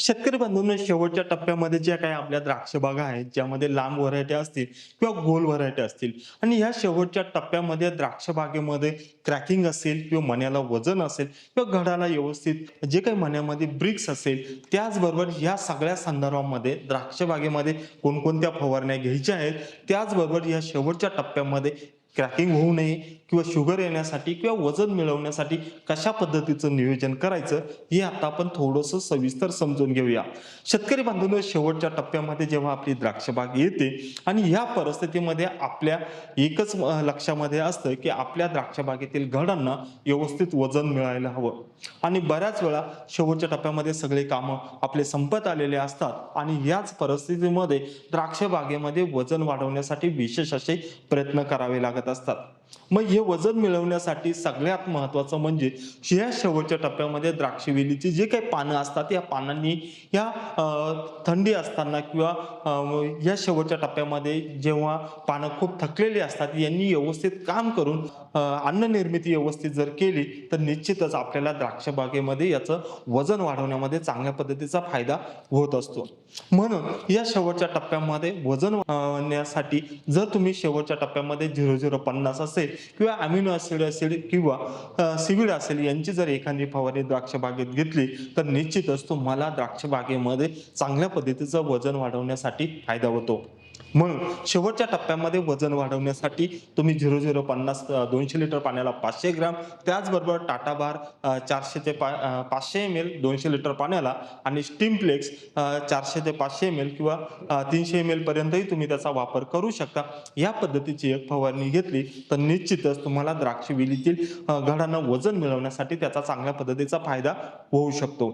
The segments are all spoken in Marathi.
शेतकरी बंधूंनो शेवटच्या टप्प्यामध्ये ज्या काही आपल्या द्राक्ष बागा आहेत ज्यामध्ये लांब व्हरायटी असतील किंवा गोल व्हरायटी असतील आणि ह्या शेवटच्या टप्प्यामध्ये द्राक्ष बागेमध्ये क्रॅकिंग असेल किंवा मण्याला वजन असेल किंवा घडाला व्यवस्थित जे काही मण्यामध्ये ब्रिक्स असेल त्याचबरोबर ह्या सगळ्या संदर्भामध्ये द्राक्ष बागेमध्ये कोणकोणत्या फवारण्या घ्यायच्या आहेत त्याचबरोबर या शेवटच्या टप्प्यामध्ये क्रॅकिंग होऊ नये किंवा शुगर येण्यासाठी किंवा वजन मिळवण्यासाठी कशा पद्धतीचं नियोजन करायचं हे आता आपण थोडंसं सविस्तर समजून घेऊया. शेतकरी बांधवांनो शेवटच्या टप्प्यामध्ये जेव्हा आपली द्राक्षबाग येते आणि ह्या परिस्थितीमध्ये आपल्या एकच लक्षामध्ये असतं की आपल्या द्राक्षबागेतील घडांना व्यवस्थित वजन मिळायला हवं. आणि बऱ्याच वेळा शेवटच्या टप्प्यामध्ये सगळे कामं आपले संपत आलेले असतात आणि याच परिस्थितीमध्ये द्राक्ष बागेमध्ये वजन वाढवण्यासाठी विशेष असे प्रयत्न करावे लागतात असतात मग हे वजन मिळवण्यासाठी सगळ्यात महत्वाचं म्हणजे या शेवटच्या टप्प्यामध्ये द्राक्षवेलीची जे काही पानं असतात या पानांनी या थंडी असताना किंवा या शेवटच्या टप्प्यामध्ये जेव्हा पानं खूप थकलेली असतात यांनी व्यवस्थित काम करून अन्न निर्मिती व्यवस्थित जर केली तर निश्चितच आपल्याला द्राक्ष बागेमध्ये याचं वजन वाढवण्यामध्ये चांगल्या पद्धतीचा फायदा होत असतो. म्हणून या शेवटच्या टप्प्यामध्ये वजन वाढवण्यासाठी जर तुम्ही शेवटच्या टप्प्यामध्ये झिरो झिरो पन्नास असेल किंवा अमिनो ऍसिड असेल किंवा सिविड असेल यांची जर एखादी फवारणी द्राक्ष बागेत घेतली तर निश्चितच तुम्हाला द्राक्ष बागेमध्ये चांगल्या पद्धतीचं वजन वाढवण्यासाठी फायदा होतो. म्हणून शेवटच्या टप्प्यामध्ये वजन वाढवण्यासाठी तुम्ही झिरो झिरो पन्नास दोनशे लिटर पाण्याला पाचशे ग्राम त्याचबरोबर टाटा बार चारशे ते पा पाचशे एम एल दोनशे लिटर पाण्याला आणि स्टीमप्लेक्स चारशे ते पाचशे एम एल किंवा तीनशे एम एल पर्यंतही तुम्ही त्याचा वापर करू शकता. या पद्धतीची एक फवारणी घेतली तर निश्चितच तुम्हाला द्राक्ष वेलीतील घडांना वजन मिळवण्यासाठी त्याचा चांगल्या पद्धतीचा फायदा होऊ शकतो.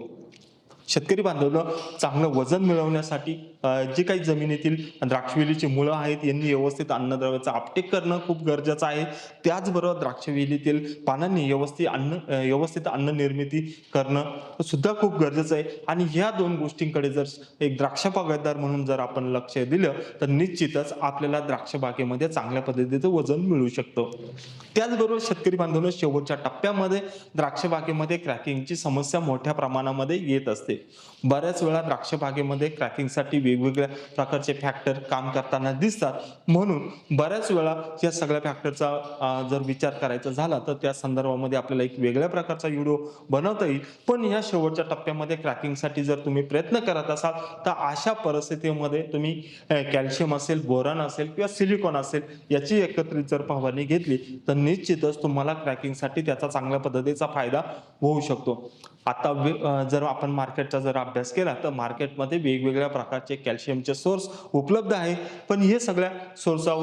शेतकरी बांधवांनो चांगलं वजन मिळवण्यासाठी जे काही जमिनीतील द्राक्षवेलीची मुळं आहेत यांनी व्यवस्थित अन्नद्रव्याचा आपटेक करणं खूप गरजेचं आहे. त्याचबरोबर द्राक्षवेलीतील पानांनी व्यवस्थित अन्न व्यवस्थित अन्न निर्मिती करणं सुद्धा खूप गरजेचं आहे. आणि ह्या दोन गोष्टींकडे जर एक द्राक्षबागायतदार म्हणून जर आपण लक्ष दिलं तर निश्चितच आपल्याला द्राक्षबागेमध्ये चांगल्या पद्धतीचं वजन मिळू शकतं. त्याचबरोबर शेतकरी बांधवांना शेवटच्या टप्प्यामध्ये द्राक्षबागेमध्ये क्रॅकिंगची समस्या मोठ्या प्रमाणामध्ये येत असते. बऱ्याच वेळा द्राक्षबागेमध्ये क्रॅकिंगसाठी वेगवेगळ्या प्रकारचे फॅक्टर काम करताना दिसतात. म्हणून बऱ्याच वेळा या सगळ्या फॅक्टरचा जर विचार करायचा झाला तर त्या संदर्भामध्ये आपल्याला एक वेगळ्या प्रकारचा व्हिडिओ बनवता येईल. पण या शेवटच्या टप्प्यामध्ये क्रॅकिंगसाठी जर तुम्ही प्रयत्न करत असाल तर अशा परिस्थितीमध्ये तुम्ही कॅल्शियम असेल बोरॉन असेल किंवा सिलिकॉन असेल याची एकत्रित जर फवारणी घेतली तर निश्चितच तुम्हाला क्रॅकिंगसाठी त्याचा चांगल्या पद्धतीचा फायदा होऊ शकतो. आता जर आपण मार्केटचा जर अभ्यास केला तर मार्केटमध्ये वेगवेगळ्या प्रकारचे कॅल्शियमचे सोर्स उपलब्ध आहे. पण हे सगळ्या सोर्सचा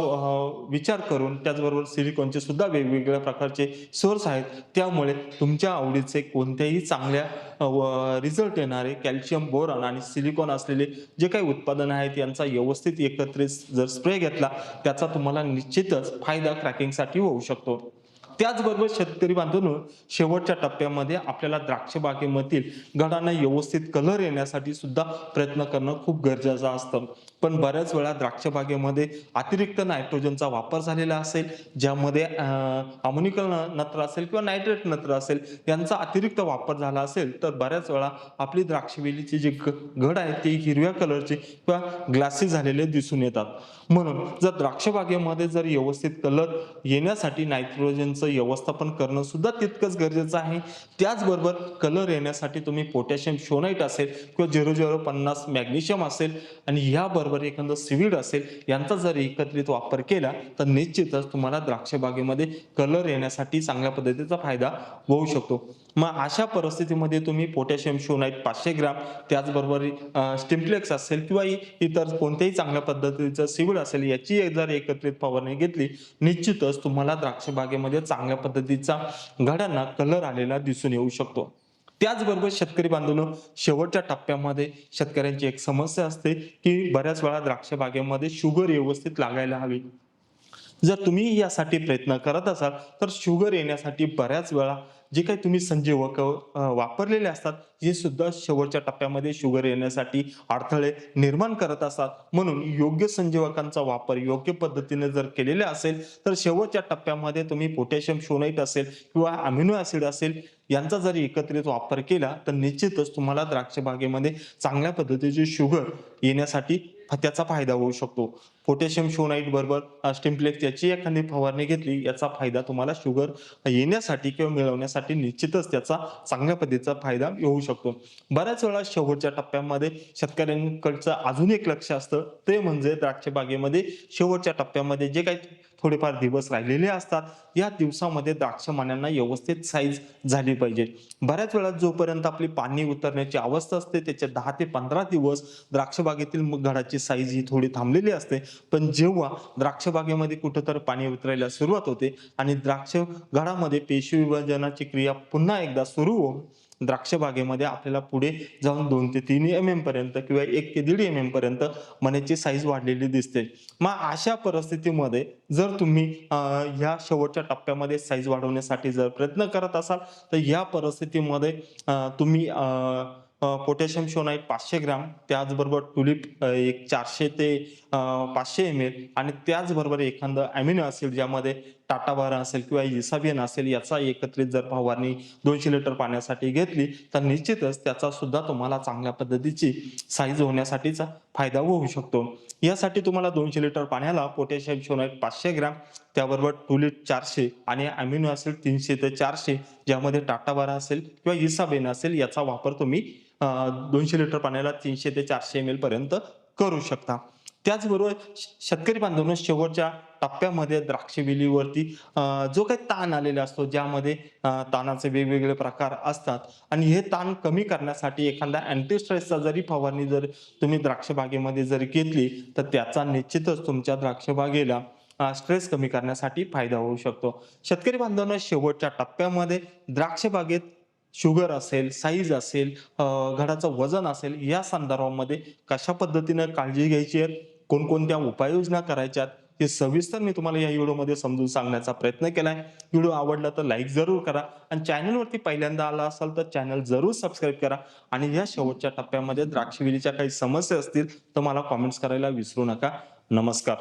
विचार करून त्याचबरोबर सिलिकॉनचे सुद्धा वेगवेगळ्या प्रकारचे सोर्स आहेत. त्यामुळे तुमच्या आवडीचे कोणत्याही चांगल्या रिझल्ट येणारे कॅल्शियम बोरॉन आणि सिलिकॉन असलेले जे काही उत्पादन आहेत यांचा व्यवस्थित एकत्रित जर स्प्रे घेतला त्याचा तुम्हाला निश्चितच फायदा क्रॅकिंगसाठी होऊ शकतो. त्याचबरोबर शेतकरी बांधवांनो शेवटच्या टप्प्यामध्ये आपल्याला द्राक्ष बागेमधील घडांना व्यवस्थित कलर येण्यासाठी सुद्धा प्रयत्न करणं खूप गरजेचं असतं. पण बऱ्याच वेळा द्राक्ष बागेमध्ये अतिरिक्त नायट्रोजनचा वापर झालेला असेल ज्यामध्ये अमोनिकल नत्र असेल किंवा नायट्रेट नत्र असेल यांचा अतिरिक्त वापर झाला असेल तर बऱ्याच वेळा आपली द्राक्षवेलीची जी ग- घड आहे ती हिरव्या कलरची किंवा ग्लासी झालेले दिसून येतात. म्हणून जर द्राक्ष बागेमध्ये जर व्यवस्थित कलर येण्यासाठी नायट्रोजनचं व्यवस्थापन करणं सुद्धा तितकंच गरजेचं आहे. त्याचबरोबर कलर येण्यासाठी तुम्ही पोटॅशियम शोनाईट असेल किंवा झिरो झिरो पन्नास मॅग्नेशियम असेल आणि ह्याबरोबर एखादं सिविड असेल यांचा जर एकत्रित वापर केला तर निश्चितच तुम्हाला द्राक्ष बागेमध्ये कलर येण्यासाठी चांगल्या पद्धतीचा फायदा होऊ शकतो. मग अशा परिस्थितीमध्ये तुम्ही पोटॅशियम शोनाईट पाचशे ग्राम त्याचबरोबर स्टिम्प्लेक्स असेल किंवा इतर कोणत्याही चांगल्या पद्धतीचं सिविड असेल याची जर एकत्रित फवारणी घेतली निश्चितच तुम्हाला द्राक्ष बागेमध्ये चांगल्या पद्धतीचा घडांना कलर आलेला दिसून येऊ शकतो. त्याचबरोबर शेतकरी बांधवांनो शेवटच्या टप्प्यामध्ये शेतकऱ्यांची एक समस्या असते की बऱ्याच वेळा द्राक्ष बागेमध्ये शुगर व्यवस्थित लागायला हवी. जर तुम्ही यासाठी प्रयत्न करत असाल तर शुगर येण्यासाठी बऱ्याच वेळा जे काही तुम्ही संजीवक वापरलेले असतात हे सुद्धा शेवटच्या टप्प्यामध्ये शुगर येण्यासाठी अडथळे निर्माण करत असतात. म्हणून योग्य संजीवकांचा वापर योग्य पद्धतीने जर केलेला असेल तर शेवटच्या टप्प्यामध्ये तुम्ही पोटॅशियम शोनाईट असेल किंवा अमिनो ऍसिड असेल यांचा जरी एकत्रित वापर केला तर निश्चितच तुम्हाला द्राक्ष बागेमध्ये चांगल्या पद्धतीची शुगर येण्यासाठी त्याचा फायदा होऊ शकतो. पोटॅशियम शोनाईट बरोबर स्टिम्प्लेक्स याची एखादी फवारणी घेतली याचा फायदा तुम्हाला शुगर येण्यासाठी किंवा मिळवण्यासाठी निश्चितच त्याचा चांगल्या पद्धतीचा फायदा होऊ शकतो. बऱ्याच वेळा शेवटच्या टप्प्यामध्ये शेतकऱ्यांकडचं अजून एक लक्ष असतं ते म्हणजे द्राक्ष बागेमध्ये शेवटच्या टप्प्यामध्ये जे काही थोडेफार दिवस राहिलेले असतात या दिवसामध्ये द्राक्ष मान्यांना व्यवस्थित साईज झाली पाहिजे. बऱ्याच वेळा जोपर्यंत आपली पाणी उतरण्याची अवस्था असते त्याचे दहा ते पंधरा दिवस द्राक्षबागेतील घडाची साईज ही थोडी थांबलेली असते. पण जेव्हा द्राक्षबागेमध्ये कुठंतरी पाणी उतरायला सुरुवात होते आणि द्राक्ष घडामध्ये पेशी विभाजनाची क्रिया पुन्हा एकदा सुरू होऊन द्राक्ष बागेमध्ये आपल्याला पुढे जाऊन दोन ते तीन एम एम पर्यंत किंवा एक ते दीड एम एम पर्यंत मण्याची साईज वाढलेली दिसते. मग अशा परिस्थितीमध्ये जर तुम्ही ह्या शेवटच्या टप्प्यामध्ये साईज वाढवण्यासाठी जर प्रयत्न करत असाल तर या परिस्थितीमध्ये तुम्ही पोटॅशियम शोनाईट पाचशे ग्राम त्याचबरोबर टुलिप एक चारशे ते पाचशे एम एल आणि त्याचबरोबर एखादं अॅमिनो असेल ज्यामध्ये टाटा बारा असेल किंवा इसाबियन असेल याचा एकत्रित जर फवारणी दोनशे लिटर पाण्यासाठी घेतली तर निश्चितच त्याचा सुद्धा तुम्हाला चांगल्या पद्धतीची साईज होण्यासाठीचा फायदा होऊ शकतो. यासाठी तुम्हाला दोनशे लिटर पाण्याला पोटॅशियम शोनाईट पाचशे ग्राम त्याबरोबर टुलिप चारशे आणि अमिनो असेल तीनशे ते चारशे ज्यामध्ये टाटा बारा असेल किंवा इसाबेन असेल याचा वापर तुम्ही दोनशे लिटर पाण्याला तीनशे ते चारशे एम एल पर्यंत करू शकता. त्याचबरोबर शेतकरी बांधवांनो शेवटच्या टप्प्यामध्ये द्राक्षवेलीवरती जो काही ताण आलेला असतो ज्यामध्ये ताणाचे वेगवेगळे प्रकार असतात आणि हे ताण कमी करण्यासाठी एखादा अँटीस्ट्रेसचा जरी फवारणी जर तुम्ही द्राक्षबागेमध्ये जर घेतली तर त्याचा निश्चितच तुमच्या द्राक्षबागेला स्ट्रेस कमी करण्यासाठी फायदा होऊ शकतो. शेतकरी बांधवांना शेवटच्या टप्प्यामध्ये द्राक्षबागेत शुगर असेल साईज असेल घडाचं वजन असेल या संदर्भामध्ये कशा पद्धतीनं काळजी घ्यायची आहे? कोणकोणत्या उपाययोजना करायच्यात हे सविस्तर मी तुम्हाला या व्हिडिओमध्ये समजून सांगण्याचा प्रयत्न केलाय. व्हिडिओ आवडला तर लाईक जरूर करा आणि चॅनलवरती पहिल्यांदा आला असाल तर चॅनल जरूर सबस्क्राईब करा आणि या शेवटच्या टप्प्यामध्ये द्राक्षविलीच्या काही समस्या असतील तर मला कॉमेंट्स करायला विसरू नका. नमस्कार.